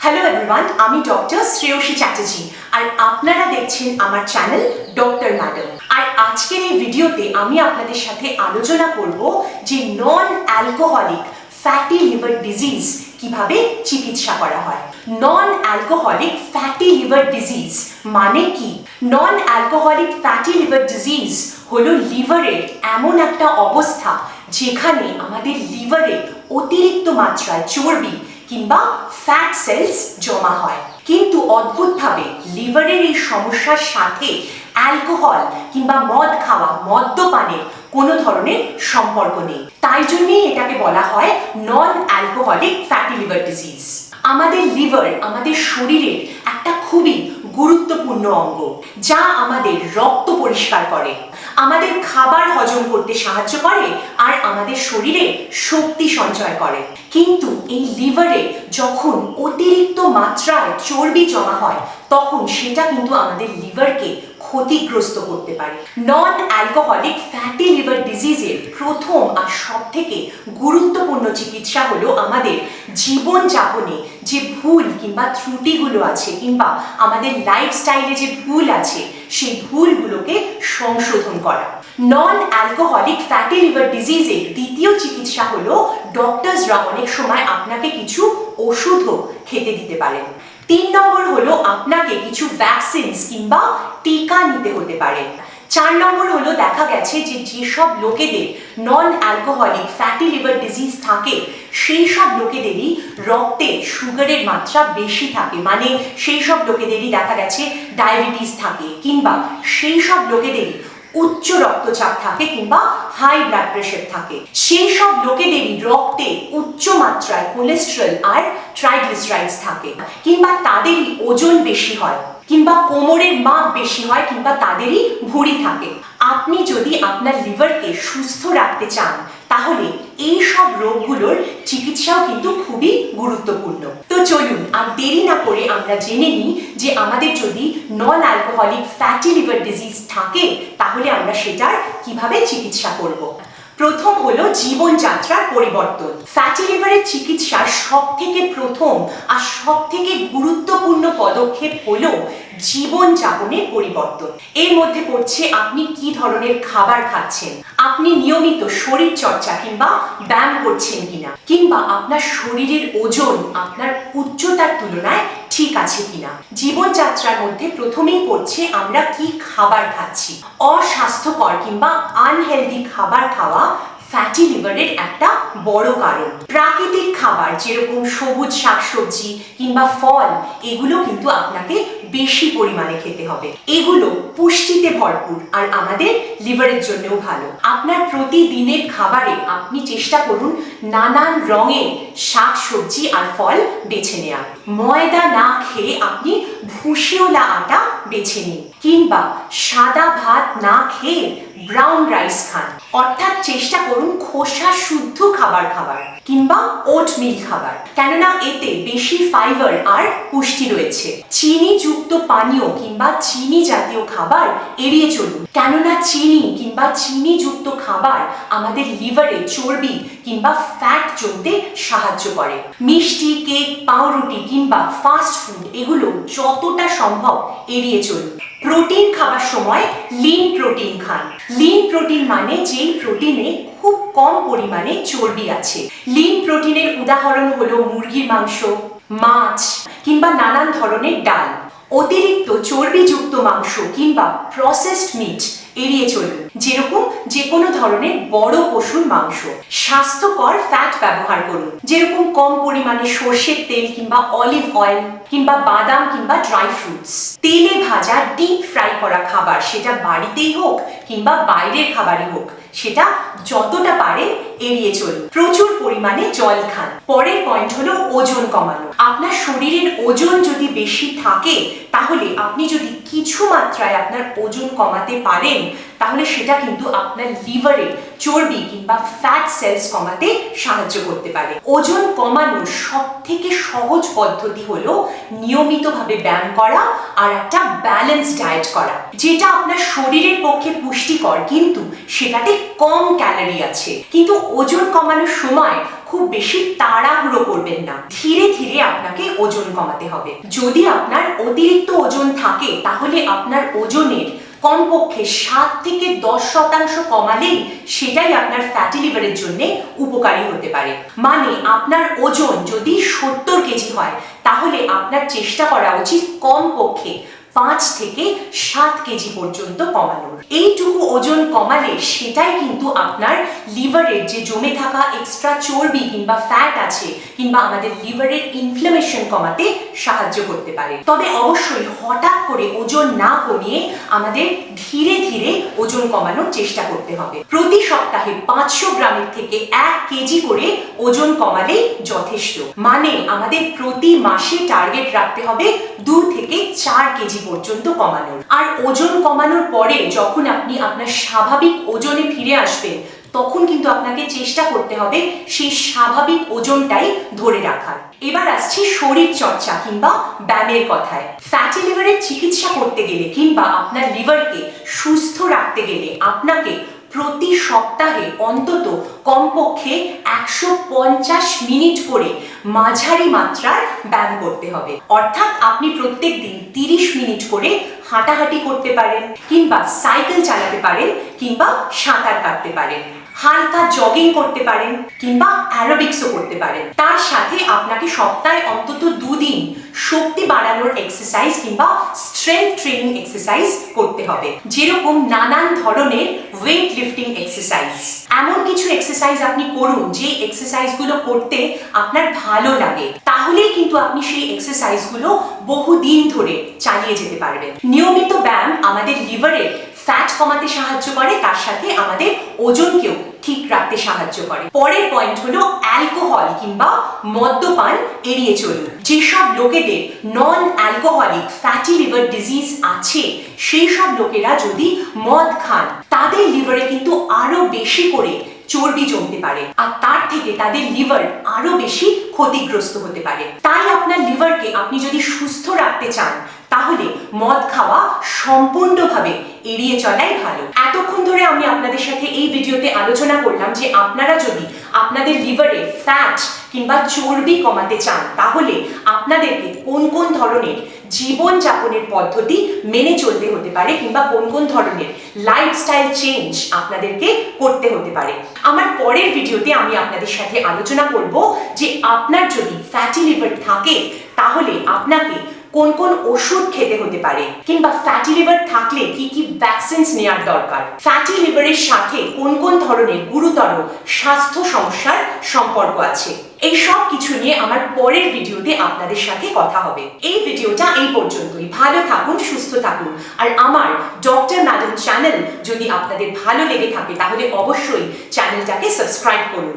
Hello everyone আমি doctor Shreyasi Chatterjee আর আপনারা দেখছেন আমার চ্যানেল ডক্টর ম্যাডাম আর আজকের এই ভিডিওতে আমি আপনাদের সাথে আলোচনা করব যে non alcoholic fatty liver disease কীভাবে চিকিৎসা করা হয়। Non alcoholic fatty liver disease মানে কি? Non alcoholic fatty liver disease হলো লিভারের এমন একটা অবস্থা যেখানে আমাদের লিভারে অতিরিক্ত মাত্রায় চর্বি কিংবা ফ্যাট সেলস জমা হয়। কিন্তু অদ্ভুতভাবে লিভারের এই সমস্যার সাথে অ্যালকোহল কিংবা মদ খাওয়া মদ্যপানের কোনো ধরনের সম্পর্ক নেই। তাই জন্যই এটাকে বলা হয় non alcoholic fatty liver disease আমাদের লিভার আমাদের শরীরের একটা খুবই গুরুত্বপূর্ণ অঙ্গ, যা আমাদের রক্ত পরিষ্কার করে, আমাদের খাবার হজম করতে সাহায্য করে, আর আমাদের শরীরে শক্তি সঞ্চয় করে। কিন্তু এই লিভারে যখন অতিরিক্ত মাত্রায় চর্বি জমা হয়, তখন সেটা কিন্তু আমাদের লিভারকে ক্ষতিগ্রস্ত করতে পারে। নন অ্যালকোহলিক ফ্যাটি লিভার ডিজিজের প্রথম আর সব থেকে গুরুত্বপূর্ণ চিকিৎসা হলো আমাদের জীবনযাপনে যে ভুল কিংবা ত্রুটিগুলো আছে কিংবা আমাদের লাইফস্টাইলে যে ভুল আছে, সেই ভুলগুলোকে সংশোধন করা। নন অ্যালকোহলিক ফ্যাটি লিভার ডিজিজের দ্বিতীয় চিকিৎসা হলো ডক্টরসরা অনেক সময় আপনাকে কিছু ওষুধও খেতে দিতে পারেন। তিন নম্বর হলো আপনাকে কিছু ভ্যাকসিনস কিংবা টিকা নিতে হতে পারে। চার নম্বর হলো দেখা গেছে যে যেসব লোকেদের non alcoholic fatty liver disease থাকে সেই সব লোকেদেরই রক্তে সুগারের মাত্রা বেশি থাকে। মানে সেই সব লোকেদেরই দেখা গেছে ডায়াবেটিস থাকে কিংবা সেই সব লোকেদেরই উচ্চ রক্তচাপ থাকে কিংবা হাই ব্লাড প্রেশার থাকে। সেই সব লোকেদেরই রক্তে উচ্চ মাত্রায় কোলেস্ট্রল আর ট্রাইগ্লিসারাইডস থাকে কিংবা তাদেরই ওজন বেশি হয় কিংবা কোমরের মাপ বেশি হয় কিংবা তাদেরই ভুঁড়ি থাকে। আপনি যদি আপনার লিভারকে সুস্থ রাখতে চান তাহলে এই সব রোগগুলোর চিকিৎসাও কিন্তু খুবই গুরুত্বপূর্ণ। তো চলুন আর দেরি না করে আমরা জেনে নিই যে আমাদের যদি non alcoholic fatty liver disease থাকে, তাহলে আমরা সেটার কীভাবে চিকিৎসা করব। প্রথম হলো জীবনযাত্রার পরিবর্তন। ফ্যাটি লিভারের চিকিৎসার সব থেকে প্রথম আর সব থেকে গুরুত্বপূর্ণ পদক্ষেপ হলো জীবনযাপনের পরিবর্তন। এর মধ্যে পড়ছে আপনি কি ধরনের খাবার খাচ্ছেন, আপনি নিয়মিত শরীর চর্চা কিংবা ব্যায়াম করছেন কিনা, কিংবা আপনার শরীরের ওজন, আপনার উচ্চতার তুলনায় ঠিক আছে কিনা? জীবনযাত্রার মধ্যে প্রথমেই পড়ছে আমরা কি খাবার খাচ্ছি। অস্বাস্থ্যকর কিংবা আনহেলদি খাবার খাওয়া ফ্যাটি লিভারের একটা বড় কারণ। প্রাকৃতিক খাবার যেরকম সবুজ শাকসবজি কিংবা ফল, এগুলো কিন্তু আপনাকে বেশি পরিমাণে খেতে হবে। এগুলো পুষ্টিতে ভরপুর আর আমাদের লিভারের জন্যও ভালো। আপনার প্রতিদিনের খাবারে আপনি চেষ্টা করুন নানান রঙের শাক, সবজি আর ফল বেছে নেওয়া ময়দা না খেয়ে আপনি ভুষিওলা আটা বেছে নিন কিংবা সাদা ভাত না খেয়ে ব্রাউন রাইস খান। অর্থাৎ চেষ্টা করুন খোসা শুদ্ধ খাবার খাবার কিংবা ওটমিল খাবার। কেননা এতে বেশি ফাইবার আর পুষ্টি রয়েছে। চিনি যুক্ত পানীয় কিংবা চিনি জাতীয় খাবার এড়িয়ে চলুন। কেননা চিনি কিংবা চিনি যুক্ত খাবার আমাদের লিভারে চর্বি কিংবা ফ্যাট জমতে সাহায্য করে। মিষ্টি কেক পাউরুটি কিংবা ফাস্ট ফুড এগুলো যতটা সম্ভব এড়িয়ে চলুন। প্রোটিন খাবার সময় লিন প্রোটিন খান। লিন প্রোটিন মানে যেই প্রোটিনে খুব কম পরিমাণে চর্বি আছে। লিন প্রোটিনের উদাহরণ হলো মুরগির মাংস, মাছ, কিংবা নানান ধরনের ডাল। অতিরিক্ত চর্বিযুক্ত মাংস কিংবা প্রসেসড মিট এড়িয়ে চলুন, যেরকম যে কোনো ধরনের বড় পশুর মাংস। স্বাস্থ্যকর ফ্যাট ব্যবহার করুন, যেরকম কম পরিমাণে সর্ষের তেল কিংবা অলিভ অয়েল কিংবা বাদাম কিংবা ড্রাই ফ্রুটস তেলে ভাজা ডিপ ফ্রাই করা খাবার, সেটা বাড়িতেই হোক কিংবা বাইরের খাবারই হোক সেটা যতটা পারে এড়িয়ে চলুন প্রচুর পরিমাণে জল খান। পরের পয়েন্ট হলো ওজন কমানো। আপনার শরীরের ওজন যদি বেশি থাকে, তাহলে আপনি যদি কিছু মাত্রায় আপনার ওজন কমাতে পারেন তাহলে সেটা কিন্তু আপনার লিভারে চর্বি কিংবা ফ্যাট সেলস কমাতে সাহায্য করতে পারে। ওজন কমানোর সব থেকে সহজ পদ্ধতি হলো নিয়মিতভাবে ব্যায়াম করা আর একটা ব্যালেন্স ডায়েট করা, যেটা আপনার শরীরের পক্ষে পুষ্টিকর কিন্তু সেটাতে কম ক্যালোরি আছে। কিন্তু ওজন কমানোর সময় খুব বেশি তাড়াহুড়ো করবেন না। ধীরে ধীরে আপনাকে ওজন কমাতে হবে। যদি আপনার অতিরিক্ত ওজন থাকে, তাহলে আপনার ওজনের কমপক্ষে সাত থেকে দশ শতাংশ কমালেই সেটাই আপনার ফ্যাটি লিভারের জন্য উপকারী হতে পারে। মানে আপনার ওজন যদি সত্তর কেজি হয়, তাহলে আপনার চেষ্টা করা উচিত কমপক্ষে পাঁচ থেকে সাত কেজি পর্যন্ত কমানোর এইটুকু ওজন কমালে সেটাই কিন্তু আপনার লিভারের যে জমে থাকা এক্সট্রা চর্বি কিংবা ফ্যাট আছে কিংবা আমাদের লিভারের ইনফ্লামেশন কমাতে সাহায্য করতে পারে। তবে অবশ্যই হঠাৎ করে ওজন না কমিয়ে আমাদের ধীরে ধীরে ওজন কমানোর চেষ্টা করতে হবে। প্রতি সপ্তাহে পাঁচশো গ্রামের থেকে এক কেজি করে ওজন কমালেই যথেষ্ট। মানে আমাদের প্রতি মাসে টার্গেট রাখতে হবে দু থেকে চার কেজি পর্যন্ত কমানোর। আর ওজন কমানোর পরে যখন আপনি আপনার স্বাভাবিক ওজনে ফিরে আসবেন, তখন কিন্তু আপনাকে চেষ্টা করতে হবে সেই স্বাভাবিক ওজনটাই ধরে রাখার। এবার আসছি শরীর চর্চা কিংবা ব্যায়ামের কথায়। ফ্যাটি লিভারের চিকিৎসা করতে গেলে কিংবা আপনার লিভারকে সুস্থ রাখতে গেলে আপনাকে প্রতি সপ্তাহে অন্তত কমপক্ষে একশো পঞ্চাশ মিনিট করে মাঝারি মাত্রার ব্যায়াম করতে হবে। অর্থাৎ আপনি প্রত্যেক দিন তিরিশ মিনিট করে হাঁটাহাঁটি করতে পারেন কিংবা সাইকেল চালাতে পারেন কিংবা সাঁতার কাটতে পারেন। হালকা জগিং করতে পারেন কিংবা অ্যারোবিক্সও করতে পারেন। তার সাথে আপনাকে সপ্তাহে অন্তত দুদিন শক্তি বাড়ানোর এক্সারসাইজ কিংবা স্ট্রেংথ ট্রেনিং এক্সারসাইজ করতে হবে। যেরকম নানান ধরনের ওয়েট লিফটিং এক্সারসাইজ এমন কিছু এক্সারসাইজ আপনি করুন যে এক্সারসাইজগুলো করতে আপনার ভালো লাগে। তাহলেই কিন্তু আপনি সেই এক্সারসাইজগুলো বহুদিন ধরে চালিয়ে যেতে পারবেন। নিয়মিত ব্যায়াম আমাদের লিভারের ফ্যাট কমাতে সাহায্য করে, তার সাথে আমাদের ওজনকেও ঠিক রাখতে সাহায্য করে। পরের পয়েন্ট হলো অ্যালকোহল কিংবা মদ্যপান এড়িয়ে চলুন। যেসব লোকেদের non alcoholic fatty liver disease আছে সেই সব লোকেরা যদি মদ খান, তাদের লিভারে কিন্তু আরও বেশি করে চর্বি জমতে পারে আর তার থেকে তাদের লিভার আরও বেশি ক্ষতিগ্রস্ত হতে পারে। তাই আপনার লিভারকে আপনি যদি সুস্থ রাখতে চান তাহলে মদ খাওয়া সম্পূর্ণভাবে এড়িয়ে চলাই ভালো। এতক্ষণ ধরে আমি আপনাদের সাথে এই ভিডিওতে আলোচনা করলাম যে আপনারা যদি আপনাদের লিভারে ফ্যাট কিংবা চর্বি কমাতে চান, তাহলে আপনাদেরকে কোন কোন ধরনের জীবন যাপনের পদ্ধতি মেনে চলতে হতে পারে কিংবা কোন কোন ধরনের লাইফস্টাইল চেঞ্জ আপনাদেরকে করতে হতে পারে। আমার পরের ভিডিওতে আমি আপনাদের সাথে আলোচনা করব যে আপনার যদি ফ্যাটি লিভার থাকে, তাহলে আপনাকে কোন কোন ওষুধ খেতে হতে পারে? কিংবা ফ্যাটি লিভার থাকলে কি কি ভ্যাকসিনস নেওয়ার দরকার? ফ্যাটি লিভারের সাথে কোন কোন ধরনের গুরুতর স্বাস্থ্য সমস্যার সম্পর্ক আছে? এই সব কিছু নিয়ে আমার পরের ভিডিওতে আপনাদের সাথে কথা হবে। এই ভিডিওটা এই পর্যন্তই। ভালো থাকুন, সুস্থ থাকুন। আর আমার ডক্টর ম্যাডাম চ্যানেল যদি আপনাদের ভালো লেগে থাকে, তাহলে অবশ্যই চ্যানেলটাকে সাবস্ক্রাইব করুন।